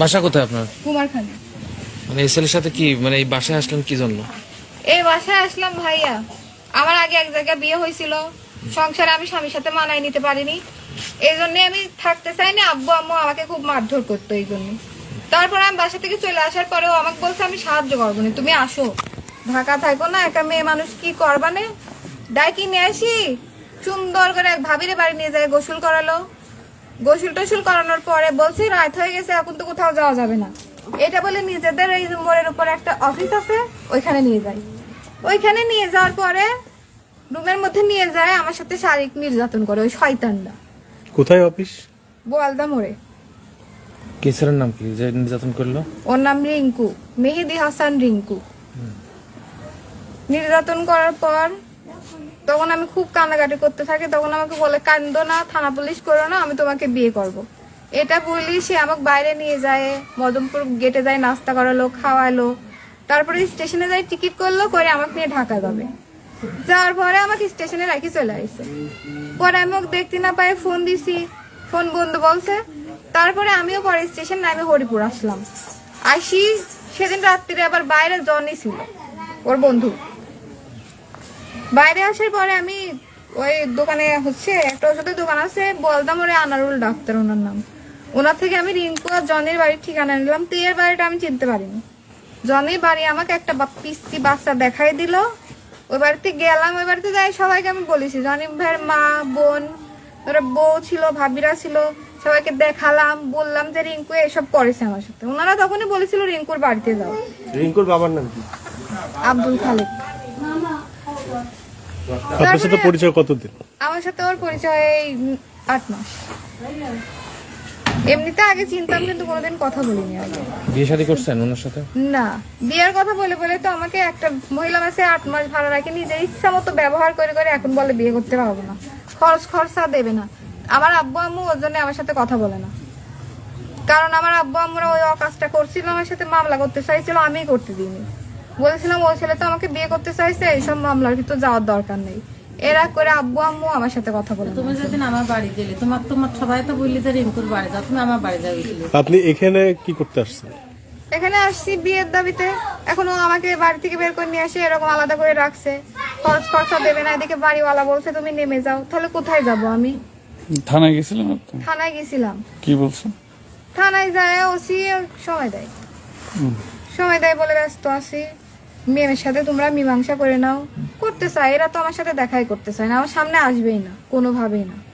বাসা কোথায় আপনার? কুমারখালী। মানে এই ছেলের সাথে কি মানে এই বাসায় আসলেন কি জন্য? এই বাসায় আসলাম ভাইয়া। আমার আগে এক জায়গায় বিয়ে হয়েছিল। সংসারে আমি স্বামীর সাথে মানায় নিতে পারিনি। এই জন্য আমি থাকতে চাইনি আব্বু আম্মু আমাকে খুব মারধর করতো এই জন্য। তারপর আমি বাসা থেকে চলে আসার পরেও আমাকে বলছে আমি সাহায্য করব না তুমি আসো। ঢাকা থাকো না একটা মেয়ে মানুষ কি করবানে ডাকি নিয়ে আসি। সুন্দর করে এক ভাবিরে বাড়ি নিয়ে যায় গোসল করালো। গোসল টোসল করানোর পরে বলছি রাত হয়ে গেছে এখন তো কোথাও যাওয়া যাবে না। এটা বলে নিজেদের এই মোড়ের উপর একটা অফিস আছে ওইখানে নিয়ে যাই ওইখানে নিয়ে যাওয়ার পরে রুমের মধ্যে নিয়ে যায় আমার সাথে শারীরিক নির্যাতন করে ওই শয়তানটা। কোথায় অফিস? বোয়ালদা মোড়ে। কি নাম কি? যে নির্যাতন করল? ওর নাম রিঙ্কু মেহেদি হাসান রিঙ্কু। নির্যাতন করার পর তখন আমি খুব কান্নাকাটি করতে থাকি, তখন আমাকে বলে, কান্দো না, থানা পুলিশ করো না, আমি তোমাকে বিয়ে করব। এটা বলি সে আমাকে বাইরে নিয়ে যায় মদমপুর গেটে যায়, নাস্তা করালো, খাওয়ালো। তারপরে স্টেশনে যাই টিকিট করল, করে আমাকে নিয়ে ঢাকা যাবে। যাওয়ার পরে আমাকে স্টেশনে রাখি চলে আসছে পরে আমি ওকে দেখতে না পাই, ফোন দিছি, ফোন বন্ধ বলছে। তারপরে আমিও পরে স্টেশন নামে হরিপুর আসলাম। আসি, সেদিন রাত্রিরে আবার বাইরে জনি ছিল, ওর বন্ধু। বাইরে আসার পরে আমি ওই দোকানে হচ্ছে একটা ওষুধের দোকান আছে বলতাম ওরে আনারুল ডাক্তার ওনার নাম। ওনার থেকে আমি রিঙ্কু আর জনের বাড়ির ঠিকানা নিলাম। তো এর বাড়িটা আমি চিনতে পারিনি। জনের বাড়ি আমাকে একটা বা- পিস্তি বাচ্চা দেখাই দিল। ওই বাড়িতে গেলাম ওই বাড়িতে যাই সবাইকে আমি বলেছি জনি ভাইয়ের মা বোন ওরা বউ ছিল ভাবিরা ছিল সবাইকে দেখালাম বললাম যে রিঙ্কু এসব করেছে আমার সাথে। ওনারা তখনই বলেছিল রিঙ্কুর বাড়িতে যাও। রিঙ্কুর বাবার নাম কি? আব্দুল খালেক। আপনার সাথে পরিচয় কতদিন? আমার সাথে ওর পরিচয় এই আট মাস। এমনিতে আগে চিনতাম কিন্তু কোনোদিন কথা বলিনি আগে বিয়ে শাদী করছেন ওনার সাথে? না বিয়ের কথা বলে বলে তো আমাকে একটা মহিলা মাসে আট মাস ভাড়া রাখে নিজের ইচ্ছা মতো ব্যবহার করে করে এখন বলে বিয়ে করতে পারব না। খরচ খরচা দেবে না। আমার আব্বু আম্মু ওর জন্য আমার সাথে কথা বলে না। কারণ আমার আব্বু আম্মুরা ওই অকাজটা করছিল আমার সাথে মামলা করতে চাইছিল আমিই করতে দিইনি। বলেছিলাম ওই ছেলে তো আমাকে বিয়ে করতে চাইছে এইসব মামলার ভিতর যাওয়ার দরকার নেই। এরা করে আব্বু আম্মু আমার সাথে কথা বলে তুমি যেদিন আমার বাড়ি গেলে তোমার তোমার সবাই তো বললি যে রিঙ্কুর বাড়ি যাও তুমি আমার বাড়ি গেছিলে আপনি এখানে কি করতে আসছেন? এখানে আসছি বিয়ের দাবিতে। এখনও আমাকে বাড়ি থেকে বের করে নিয়ে আসে এরকম আলাদা করে রাখছে। খরচ খরচা দেবে না এদিকে বাড়িওয়ালা বলছে তুমি নেমে যাও তাহলে কোথায় যাব আমি? থানায় আপনি? থানায় গেছিলাম। কি বলছো থানায় যায় ওসি সময় দেয়। সময় দেয় বলে ব্যস্ত আছি। মেয়ের সাথে তোমরা মীমাংসা করে নাও। করতে চায়, এরা তো আমার সাথে দেখাই করতে চায় না, আমার সামনে আসবেই না, কোনোভাবেই না।